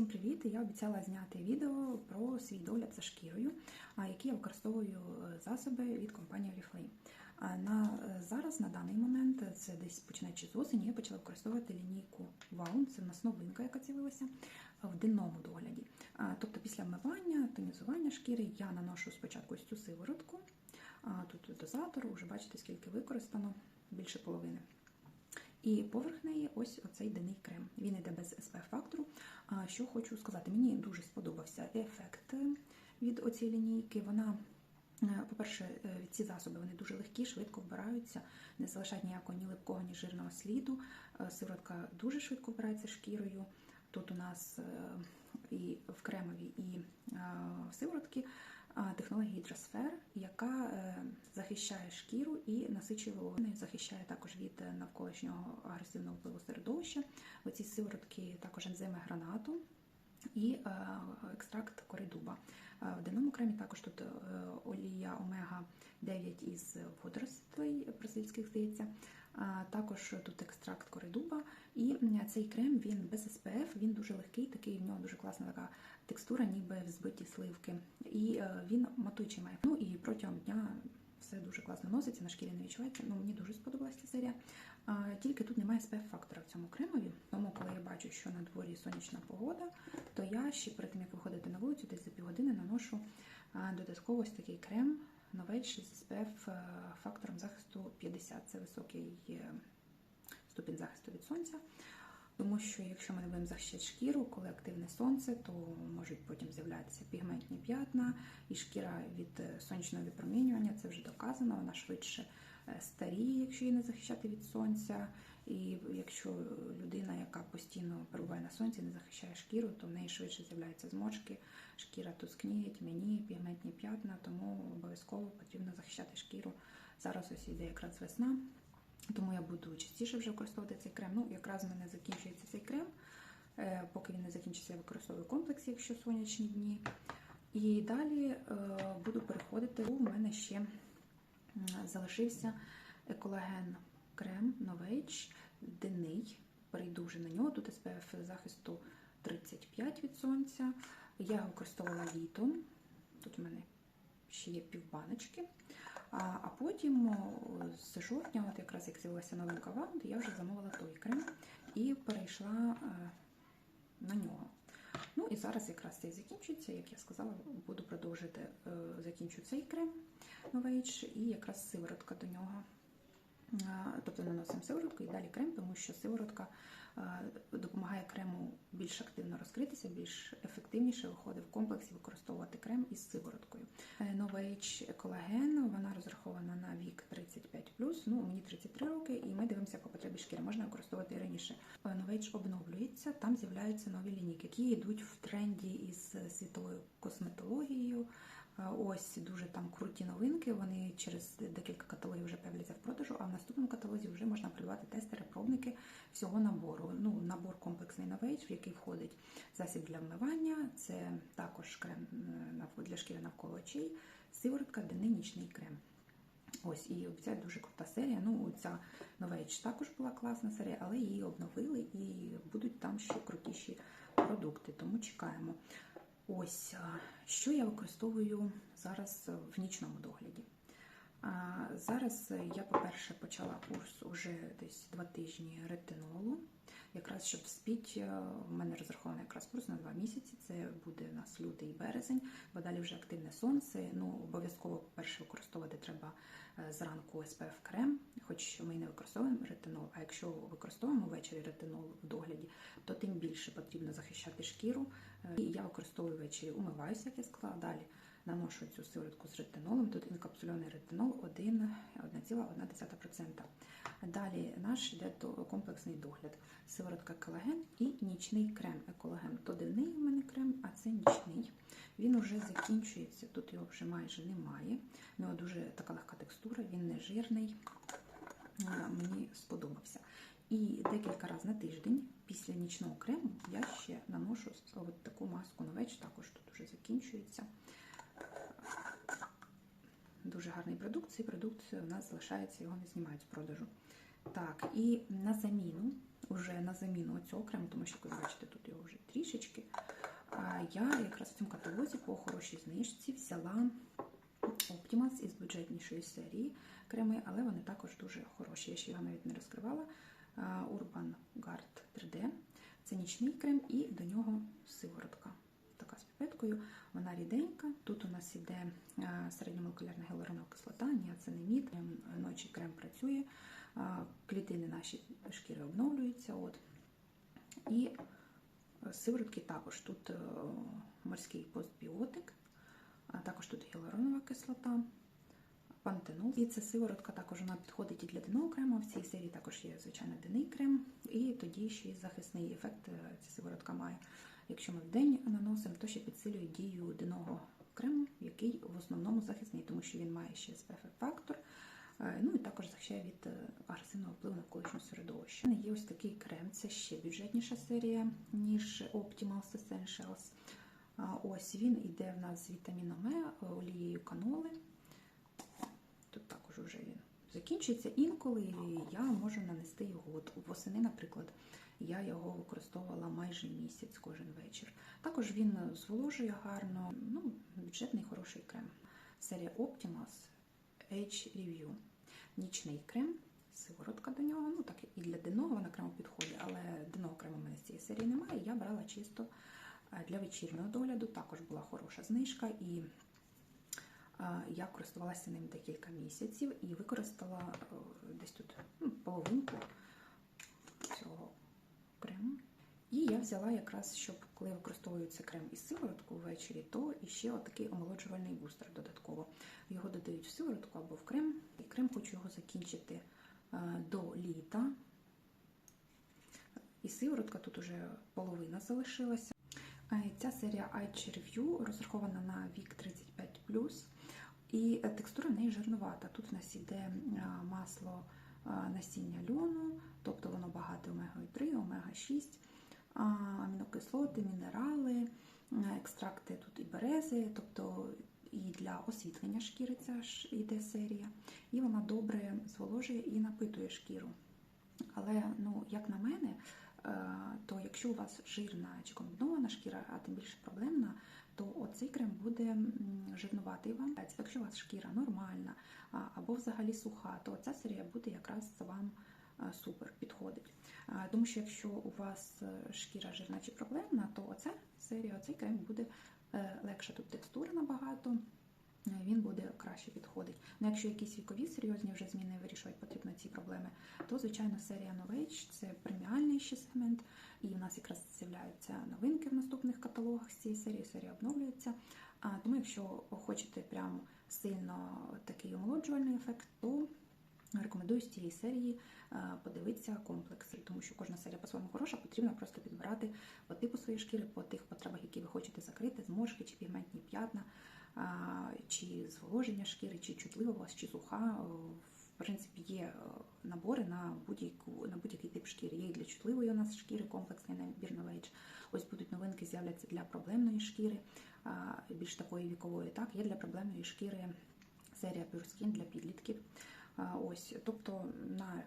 Всім привіт! Я обіцяла зняти відео про свій догляд за шкірою, які я використовую е, засоби від компанії Oriflame. На е, зараз, на даний момент, це десь починаючи з осені, я почала використовувати лінійку Воун. Це в нас новинка, яка з'явилася в денному догляді. Тобто, після вмивання, тонізування шкіри я наношу спочатку цю сиворотку. Тут дозатор, вже бачите, скільки використано, більше половини. І поверх неї ось оцей денний крем. Він йде без SPF фактору. А що хочу сказати, мені дуже сподобався ефект від оцієї лінійки. Вона, е, по-перше, е, ці засоби вони дуже легкі, швидко вбираються, не залишають ніякого ні липкого, ні жирного сліду. Е, Сиворотка дуже швидко вбирається шкірою. Тут у нас е, і в кремові, і е, в сиворотки а, технологія гідросфер, яка е, захищає шкіру і насичує вологою, захищає також від е, навколишнього агресивного впливу середовища. Оці сиворотки також ензими гранату і е, екстракт коридуба. Е, В денному кремі також тут е, олія омега 9 із водоростей бразильських, здається. Також тут екстракт коридуба, і цей крем він без SPF, він дуже легкий, такий в нього дуже класна така текстура, ніби взбиті сливки. І він матуючий має. Ну і протягом дня все дуже класно носиться, на шкірі не відчувається. Ну мені дуже сподобалася ця серія. А, Тільки тут немає SPF фактора в цьому кремові. Тому, коли я бачу, що на дворі сонячна погода, то я ще перед тим як виходити на вулицю, десь за півгодини наношу додатково ось такий крем. Новейший з SPF е, фактором захисту 50. Це високий е, ступінь захисту від сонця. Тому що якщо ми не будемо захищати шкіру, коли активне сонце, то можуть потім з'являтися пігментні п'ятна, і шкіра від е, сонячного випромінювання, це вже доказано, вона швидше е, старіє, якщо її не захищати від сонця. І якщо людина, яка постійно перебуває на сонці, не захищає шкіру, то в неї швидше з'являються зморшки, шкіра тускніє, тьмяніє, пігментні п'ятна, тому обов'язково потрібно захищати шкіру. Зараз ось іде якраз весна. Тому я буду частіше вже використовувати цей крем. Ну, якраз в мене закінчується цей крем. Е, Поки він не закінчиться, я використовую комплекс, якщо сонячні дні. І далі е, буду переходити. У мене ще залишився еколаген крем Novage денний. Перейду вже на нього. Тут SPF захисту 35 від сонця. Я його використовувала літом. Тут в мене ще є півбаночки. А, потім з жовтня, от якраз як з'явилася новинка Ваунд, я вже замовила той крем і перейшла е, на нього. Ну і зараз якраз цей закінчується, як я сказала, буду продовжити, е, закінчу цей крем Novage і якраз сиворотка до нього. А, Тобто наносимо сиворотку і далі крем, тому що сиворотка е, допомагає крему більш активно розкритися, більш ефективніше виходить в комплексі використовувати крем із сивороткою. Е, Novage колаген, вона розрахована на вік 35 ну мені 33 роки, і ми дивимося по потребі шкіри. Можна використовувати і раніше. Е, Novage обновлюється, там з'являються нові лінійки, які йдуть в тренді із світовою косметологією. Е, Ось дуже там круті новинки. Вони через декілька каталогів вже появляться в продажу. А в наступному каталозі вже можна придбати тестери, пробники всього набору. Ну, набор комплексний Novage, в який входить засіб для вмивання, це також крем е, для шкіри навколо очей, сиворотка, денний нічний крем. Ось і ця дуже крута серія. Ну, ця Novage також була класна серія, але її обновили і будуть там ще крутіші продукти. Тому чекаємо. Ось що я використовую зараз в нічному догляді. А, Зараз я, по-перше, почала курс уже десь два тижні ретинолу. Якраз щоб вспіть, в мене розрахований якраз курс на два місяці. Це буде у нас лютий і березень, бо далі вже активне сонце. Ну, обов'язково, по-перше, використовувати треба е, зранку SPF крем, хоч ми і не використовуємо ретинол. А якщо використовуємо ввечері ретинол в догляді, то тим більше потрібно захищати шкіру. Е, І я використовую ввечері, умиваюся, як я сказала. Далі наношу цю сиворотку з ретинолом. Тут інкапсульований ретинол 1,1%. Далі наш йде комплексний догляд. Сиворотка колаген і нічний крем еколаген. То денний у мене крем, а це нічний. Він уже закінчується. Тут його вже майже немає. У нього дуже така легка текстура, він не жирний. Мені сподобався. І декілька разів на тиждень після нічного крему я ще наношу от таку маску новеч, також тут вже закінчується. Дуже гарний продукт. Цей продукт у нас залишається, його не знімають з продажу. Так, і на заміну, вже на заміну цього крему, тому що, як ви бачите, тут його вже трішечки. Я якраз в цьому каталозі по хорошій знижці взяла Optimas із бюджетнішої серії креми, але вони також дуже хороші. Я ще його навіть не розкривала. Urban Guard 3D. Це нічний крем і до нього сиворотка. Така з піпеткою. Вона ріденька. Тут у нас іде середньомолекулярна гіалуронова кислота, ніацинамід. Ем, Ночі крем працює, клітини наші шкіри обновлюються. От. І сиворотки також. Тут е, морський постбіотик, також тут гіалуронова кислота, пантенол. І ця сиворотка також вона підходить і для денного крему. В цій серії також є, звичайно, денний крем, і тоді ще й захисний ефект е, ця сиворотка має. Якщо ми вдень наносимо, то ще підсилює дію денного крему, який в основному захисний, тому що він має ще SPF-фактор. Е, Ну і також захищає від е, агресивного впливу навколишнього середовища. У мене Є ось такий крем, це ще бюджетніша серія, ніж Optimals Essentials. Ось він іде в нас з вітаміном Е, олією каноли. Тут також вже він закінчується. Інколи я можу нанести його. Восени, наприклад, я його використовувала майже місяць кожен вечір. Також він зволожує гарно, ну, бюджетний хороший крем. Серія Optimas H Review. Нічний крем, сиворотка до нього. Ну так і для денного вона крему підходить, але денного крему в мене з цієї серії немає. Я брала чисто е, для вечірнього догляду. Також була хороша знижка, і е, я користувалася ним декілька місяців і використала е, десь тут ну, половинку крему. І я взяла якраз, щоб коли я використовую цей крем із сиворотку ввечері, то і ще отакий омолоджувальний бустер додатково. Його додають в сиворотку або в крем. І крем хочу його закінчити е, до літа. І сиворотка тут уже половина залишилася. Е, Ця серія Eye Review розрахована на вік 35 і е, текстура в неї жирнувата. Тут в нас іде е, масло насіння льону, тобто воно багате омегою 3, омега 6, амінокислоти, мінерали, екстракти тут і берези, тобто і для освітлення шкіри ця ж іде серія. І вона добре зволожує і напитує шкіру. Але, ну, як на мене, е, то якщо у вас жирна чи комбінована шкіра, а тим більше проблемна, то оцей крем буде м, жирнуватий вам. Якщо у вас шкіра нормальна або взагалі суха, то ця серія буде якраз вам супер підходить. Тому що якщо у вас е, шкіра жирна чи проблемна, то оця серія, оцей крем буде е, легша тут текстура набагато. е, Він буде краще підходить. Ну, якщо якісь вікові серйозні вже зміни вирішувати потрібно ці проблеми, то звичайно серія Novage – це преміальний ще сегмент, і в нас якраз з'являються новинки в наступних каталогах з цієї серії. Серія обновлюється. Тому, якщо хочете прям сильно такий омолоджувальний ефект, то рекомендую з цієї серії е, подивитися комплекси, тому що кожна серія по-своєму хороша, потрібно просто підбирати по типу своєї шкіри, по тих потребах, які ви хочете закрити, зморшки чи пігментні п'ятна, чи зволоження шкіри, чи чутлива у вас, чи суха. Е, В принципі, є е, набори на будь-яку на будь-який тип шкіри. Є і для чутливої у нас шкіри, комплексний набір Novage. Ось будуть новинки, з'являться для проблемної шкіри, більш такої вікової. Так, є для проблемної шкіри серія Pure Skin для підлітків. Ось, тобто на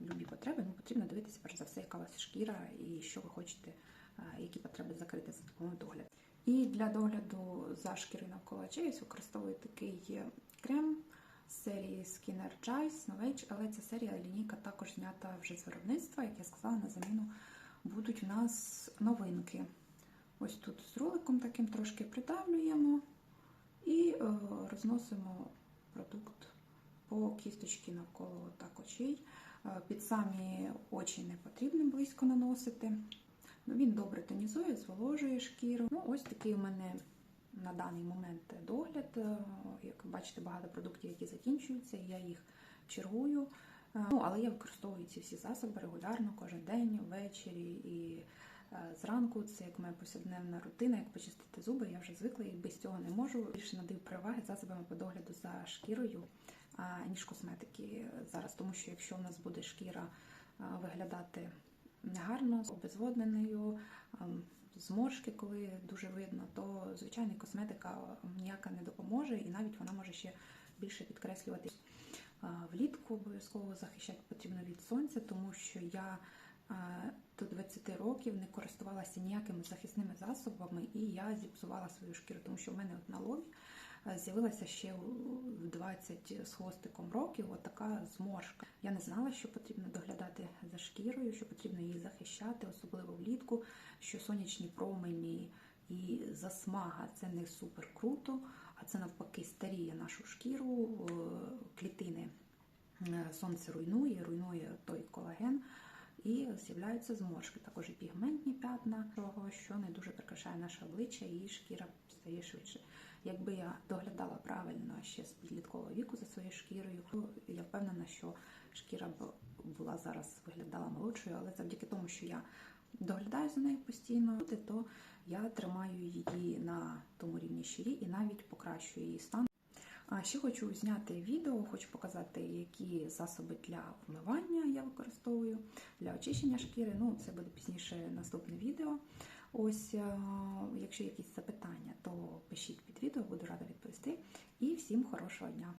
любі потреби ну, потрібно дивитися перш за все, яка у вас шкіра і що ви хочете, які потреби закрити за допомогою догляду. І для догляду за шкірою навколо очей використовую такий крем з серії Skin Energize Novage, але ця серія лінійка також знята вже з виробництва, як я сказала, на заміну будуть у нас новинки. Ось тут з роликом таким трошки придавлюємо і е, розносимо продукт по кісточці навколо так очей. Е, Під самі очі не потрібно близько наносити. Ну, Він добре тонізує, зволожує шкіру. Ну, ось такий у мене на даний момент догляд. Е, Як бачите, багато продуктів, які закінчуються, я їх чергую. Е, Ну, але я використовую ці всі засоби регулярно, кожен день, ввечері і зранку. Це як моя повсякденна рутина, як почистити зуби. Я вже звикла і без цього не можу. Більше надаю переваги засобами по догляду за шкірою, ніж косметики зараз. Тому що якщо в нас буде шкіра виглядати негарно, обезводненою, зморшки, коли дуже видно, то звичайно косметика ніяка не допоможе, і навіть вона може ще більше підкреслювати. Влітку обов'язково захищати потрібно від сонця, тому що я до 20 років не користувалася ніякими захисними засобами, і я зіпсувала свою шкіру, тому що в мене от на лобі з'явилася ще в 20 з хвостиком років от така зморшка. Я не знала, що потрібно доглядати за шкірою, що потрібно її захищати, особливо влітку, що сонячні промені і засмага це не супер круто, а це навпаки старіє нашу шкіру, клітини. Е, Сонце руйнує, руйнує той колаген, і з'являються зморшки, також і пігментні п'ятна, що не дуже прикрашає наше обличчя, і шкіра стає швидше. Якби я доглядала правильно ще з підліткового віку за своєю шкірою, я впевнена, що шкіра б була зараз виглядала молодшою, але завдяки тому, що я доглядаю за нею постійно, то я тримаю її на тому рівні щирі і навіть покращую її стан. А ще хочу зняти відео, хочу показати, які засоби для вмивання я використовую для очищення шкіри. Ну, це буде пізніше наступне відео. Ось, е, якщо якісь запитання, то пишіть під відео, буду рада відповісти. І всім хорошого дня!